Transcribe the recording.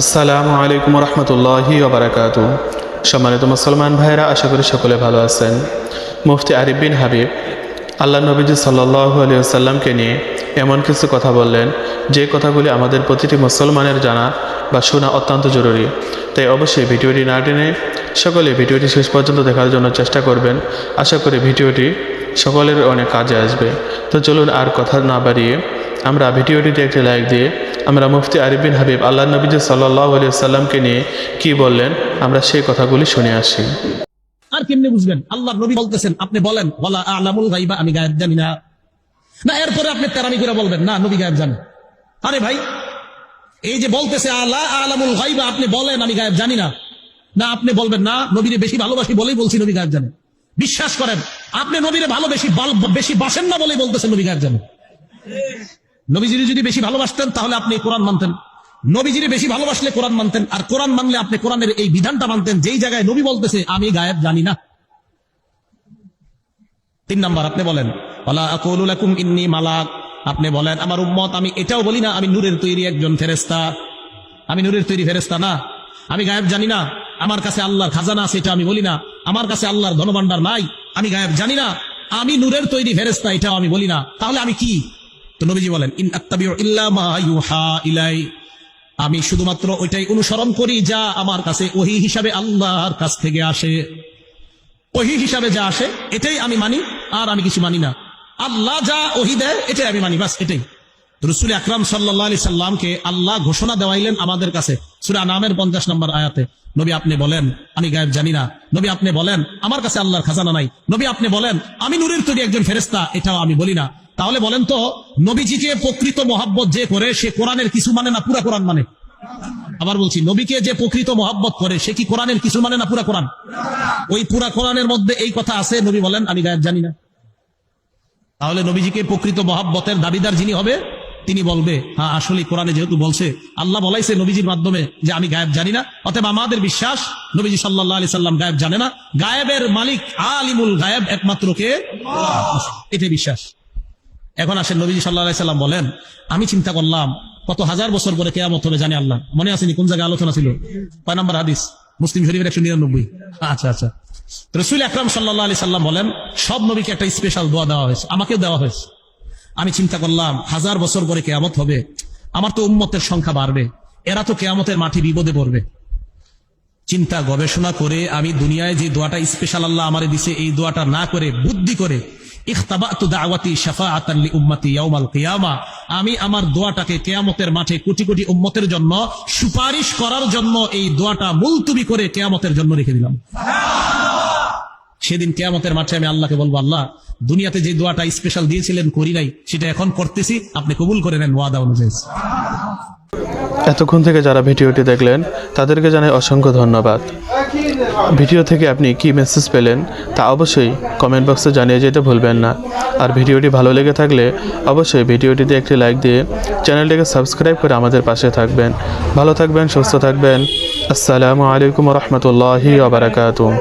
আসসালামু আলাইকুম রহমতুল্লাহি ওবরাকাত। সম্মানিত মুসলমান ভাইরা আশা করি সকলে ভালো আছেন। মুফতি আরিফ বিন হাবিব আল্লাহ নবীজি সাল্লাহ আলিয়াল্লামকে নিয়ে এমন কিছু কথা বললেন, যে কথাগুলি আমাদের প্রতিটি মুসলমানের জানা বা শোনা অত্যন্ত জরুরি। তাই অবশ্যই ভিডিওটি না টেনে সকলে ভিডিওটি শেষ পর্যন্ত দেখার জন্য চেষ্টা করবেন। আশা করি ভিডিওটি সকলের অনেক কাজে আসবে। তো চলুন আর কথা না বাড়িয়ে আমরা ভিডিওটিতে একটি লাইক দিয়ে আমরা মুফতি আরিফ বিন হাবিব আল্লাহ নবীজ সাল্লাহ সাল্লামকে নিয়ে কি বললেন, আমরা সেই কথাগুলি শুনে আসি। আর কেমনি বুঝবেন? আল্লাহ নবী বলতেছেন, আপনি বলেন আমি গায়েব জানি না। না, এরপরে আপনি তেরামি করে বলবেন, না, নবী গায়েব জানেন আরে ভাই, এই যে বলতেছে আল্লাহ আলামুল গাইবা আপনি বলেন, আমি গায়েব জানি না। না, আপনি বলবেন, না, নবীরে বেশি ভালোবাসি বলেই বলছি নবী গায়েব জানেন বিশ্বাস করেন, আপনি নবীরে ভালো, বেশি বেশি বাসেন না বলেই বলতেছেন নবী গায়েব জানেন নবীজিরে যদি বেশি ভালোবাসতেন, তাহলে আপনি কোরআন মানতেন। নবীজিরে বেশি ভালোবাসলে কোরআন মানতেন, আর কোরআন মানলে আপনি কোরআনের এই বিধানটা মানতেন, যেই জায়গায় নবী বলতেছে, আমি গায়েব জানি না। তিন নাম্বার, আপনি বলেন ইন্নী মালাক। আপনি বলেন, আমার উম্মত, আমি এটাও বলি না, আমি নূরের তৈরি একজন ফেরেস্তা আমি নূরের তৈরি ফেরেস্তা না। আমি গায়েব জানি না। আমার কাছে আল্লাহর খাজানা আছে এটা আমি বলি না। আমার কাছে আল্লাহর ধনভাণ্ডার নাই। আমি গায়েব জানি না। আমি নূরের তৈরি ফেরেস্তা এটাও আমি বলি না। তাহলে আমি কি? তো নবীজি বলেন, ইন আত্তাবিউ ইল্লা মা ইউহা ইলাই। আমি শুধুমাত্র ওইটাই অনুসরণ করি যা আমার কাছে ওহি হিসাবে আল্লাহর কাছ থেকে আসে। ওহি হিসাবে যা আসে, এটাই আমি মানি, আর আমি কিছু মানি না। আল্লাহ যা ওহি দেয়, এটাই আমি মানি, বাস এটাই। রসুল আকরাম সাল্লাহ আলি সাল্লামকে আল্লাহ ঘোষণা দেওয়াইলেন আমাদের কাছে, সুরা নামের পঞ্চাশ নম্বর আয়াতে। নবী আপনি বলেন, আমি গায়েব জানি না। নবী আপনি বলেন, আমার কাছে আল্লাহর খাজানা নাই। নবী আপনি বলেন, আমি নূরের তৈরি একজন ফেরেস্তা এটাও আমি বলি না। তাহলে বলেন তো নবীজিকে প্রকৃত মহাব্বত যে করে, সে কোরআনের কিছু মানে না পুরা কোরআন মানে? আবার বলছি, নবীকে যে প্রকৃত মহাব্বত করে, সে কি কোরআনের কিছু মানে না পুরা কোরআন? ওই পুরা কোরআনের মধ্যে এই কথা আছে, নবী বলেন, আমি জানি না। তাহলে নবীজিকে প্রকৃত মহাব্বতের দাবিদার যিনি হবে, তিনি বলবে হ্যাঁ আসলে কোরআনে যেহেতু বলছে, আল্লাহ বলাইছে নবীজির মাধ্যমে যে আমি গায়েব জানি না। অতএব আমাদের বিশ্বাস, নবীজি সাল্লাহ আলি সাল্লাম গায়েব জানে না। গায়েবের মালিক আলিমুল গায়েব একমাত্র কে? এটাই বিশ্বাস। এখন আসেন নবীজি সাল্লা সাল্লাম বলেন, আমি চিন্তা করলাম, কত হাজার বছর পরে কেয়ামত হবে জানি আল্লাহ। মনে আসেনি কোন জায়গায় আলোচনা ছিল? কয় নম্বর হাদিস? মুসলিম শরীফের একশো নিরানব্বই। আচ্ছা আচ্ছা। রসুল আকরাম সাল্লাহ আলি সাল্লাম বলেন, সব নবীকে একটা স্পেশাল দোয়া দেওয়া হয়েছে। আমাকেও দেওয়া হয়েছে। আমি চিন্তা করলাম, হাজার বছর পরে কেয়ামত হবে, আমার তো উম্মতের সংখ্যা বাড়বে, এরা তো কেয়ামতের মাটি বিপদে পড়বে। চিন্তা গবেষণা করে আমি দুনিয়ায় যে দোয়াটা স্পেশাল আল্লাহ আমার দিছে, এই দোয়াটা না করে, বুদ্ধি করে আমি আমার দোয়াটাকে কেয়ামতের মাঠে কোটি কোটি উম্মতের জন্য সুপারিশ করার জন্য এই দোয়াটা মুলতুবি করে কেয়ামতের জন্য রেখে দিলাম। সেদিন কেয়ামতের মাঠে আমি আল্লাহকে বলব, আল্লাহ, দুনিয়াতে যে দোয়াটা স্পেশাল দিয়েছিলেন, করি নাই, সেটা এখন করতেছি, আপনি কবুল করে নেন ওয়াদা অনুযায়ী। এতক্ষণ থেকে যারা ভিডিওটি দেখলেন, তাদেরকে জানাই অসংখ্য ধন্যবাদ। ভিডিও থেকে আপনি কি মেসেজ পেলেন তা অবশ্যই কমেন্ট বক্সে জানিয়ে যেতে ভুলবেন না। আর ভিডিওটি ভালো লেগে থাকলে অবশ্যই ভিডিওটিতে একটি লাইক দিয়ে চ্যানেলটিকে সাবস্ক্রাইব করে আমাদের পাশে থাকবেন। ভালো থাকবেন, সুস্থ থাকবেন। আসসালামু আলাইকুম রহমতুল্লাহি আবরাকাতুম